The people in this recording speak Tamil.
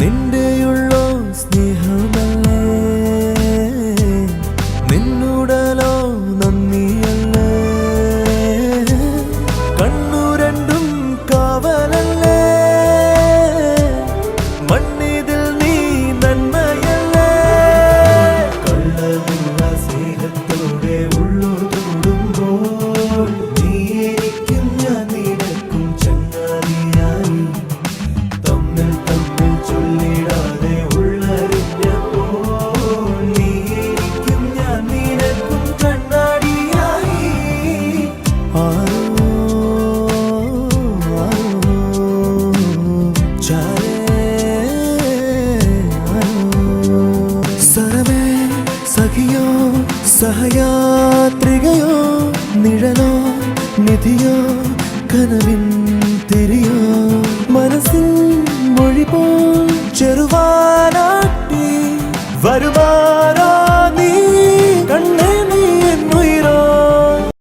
നിന്റെയുള്ളോ സ്നേഹമല്ലേ? നിന്നുടലോ നന്ദിയല്ലേ? കണ്ണു രണ്ടും കാവലല്ലേ சரவே சகியோ சகயாத்ரிகையோ நிழலோ நிதியோ கனவின் திரியோ. மனசில் மொழி போல் செருவானாட்டி வருவா